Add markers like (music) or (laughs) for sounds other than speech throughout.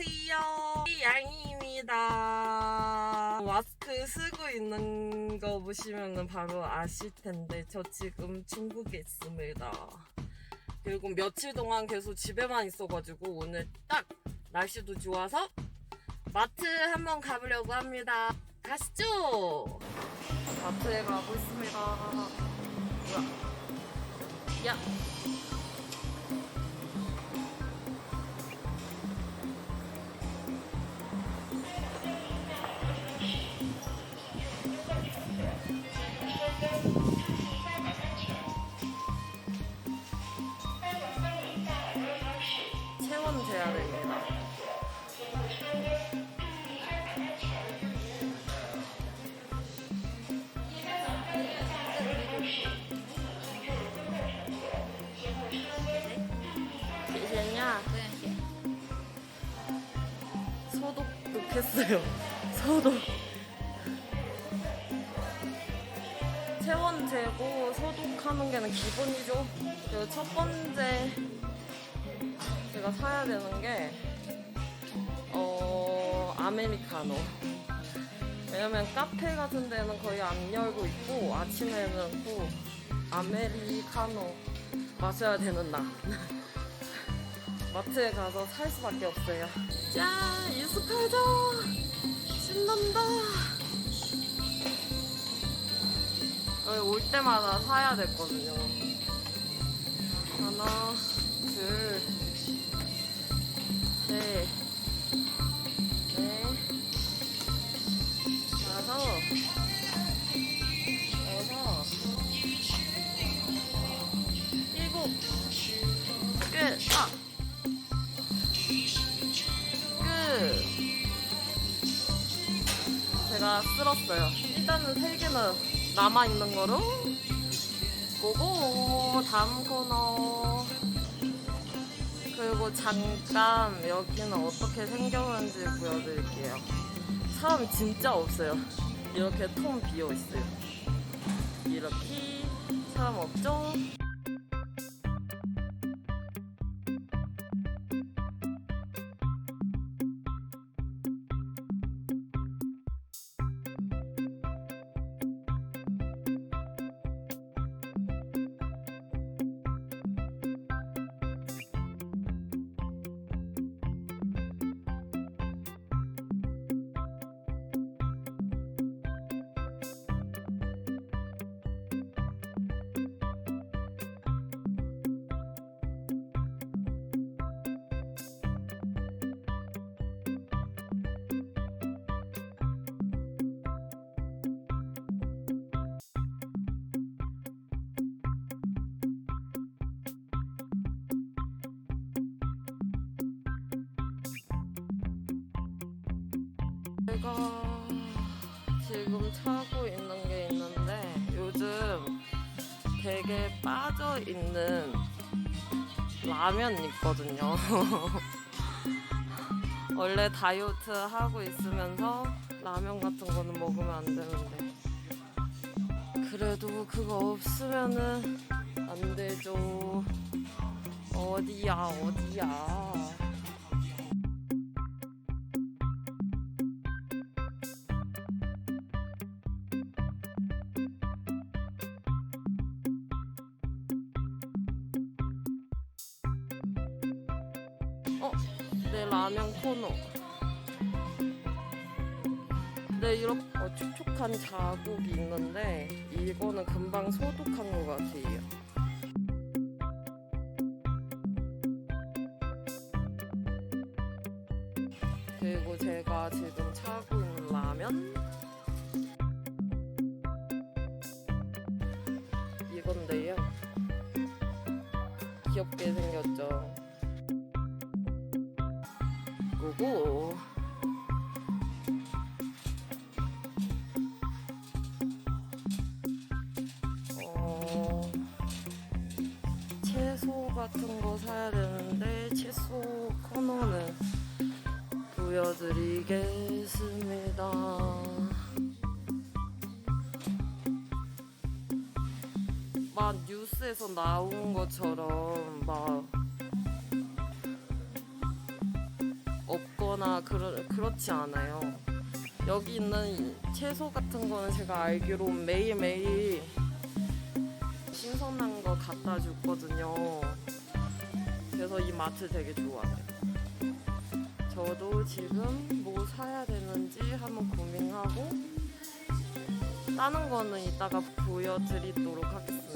안녕하세요. 양입니다. 마스크 쓰고 있는 거 보시면 바로 아실 텐데 저 지금 중국에 있습니다. 그리고 며칠 동안 계속 집에만 있어가지고 오늘 딱 날씨도 좋아서 마트 한번 가보려고 합니다. 가시죠. 마트에 가고 있습니다. 야. 체온제야 했어요. 소독. 체온 재고 소독하는 게는 기본이죠. 그리고 첫 번째 제가 사야 되는 게, 어, 아메리카노. 왜냐면 카페 같은 데는 거의 안 열고 있고, 아침에는 꼭 아메리카노 마셔야 되는 날. 마트에 가서 살 수밖에 없어요. 짠! 익숙하죠? 신난다! 여기 올 때마다 사야 됐거든요. 하나, 둘, 셋, 넷, 다섯, 제가 쓸었어요. 일단은 세 개는 남아 있는 거로 고고 다음 코너 그리고 잠깐 여기는 어떻게 생겼는지 보여드릴게요. 사람 진짜 없어요. 이렇게 통 비어 있어요. 이렇게 사람 없죠? 제가 지금 차고 있는 게 있는데 요즘 되게 빠져 있는 라면 있거든요. (laughs) 원래 다이어트 하고 있으면서 라면 같은 거는 먹으면 안 되는데 그래도 그거 없으면은 안 되죠. 어디야 어디야. 어, 내 라면 코너. 네, 이렇게 어, 촉촉한 자국이 있는데 이거는 금방 소독한 것 같아요. 그리고 제가 지금 차고 있는 라면 이건데요. 귀엽게 생겼죠. 고고. 어, 채소 같은 거 사야 되는데 채소 코너는 보여드리겠습니다. 막 뉴스에서 나온 것처럼 막 거나 그러, 그렇지 않아요. 여기 있는 이 채소 같은 거는 제가 알기로 매일매일 신선한 거 갖다 주거든요. 그래서 이 마트 되게 좋아해요. 저도 지금 뭐 사야 되는지 한번 고민하고 다른 거는 이따가 보여드리도록 하겠습니다.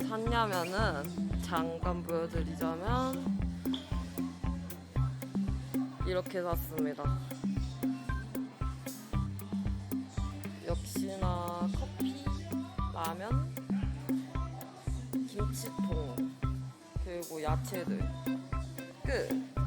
샀냐면은 잠깐 보여드리자면 이렇게 샀습니다. 역시나 커피, 라면, 김치통 그리고 야채들 끝.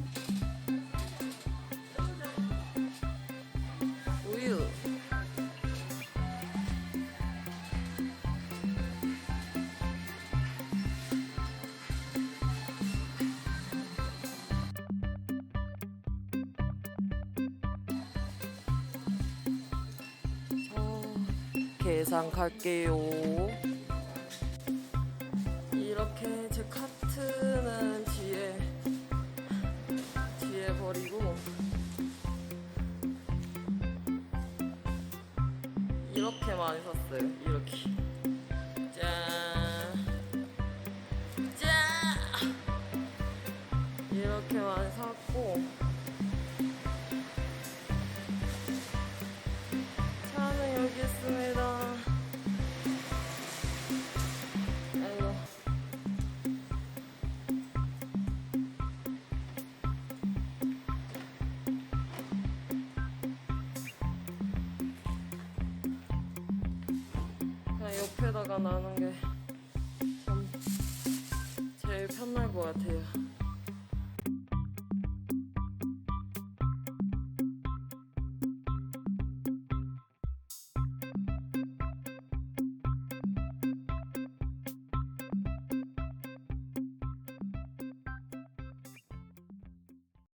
계산 갈게요. 이렇게 제 카트는 뒤에 뒤에 버리고 이렇게 많이 샀어요. 이렇게 옆에다가 나는 게 참 제일 편할 것 같아요.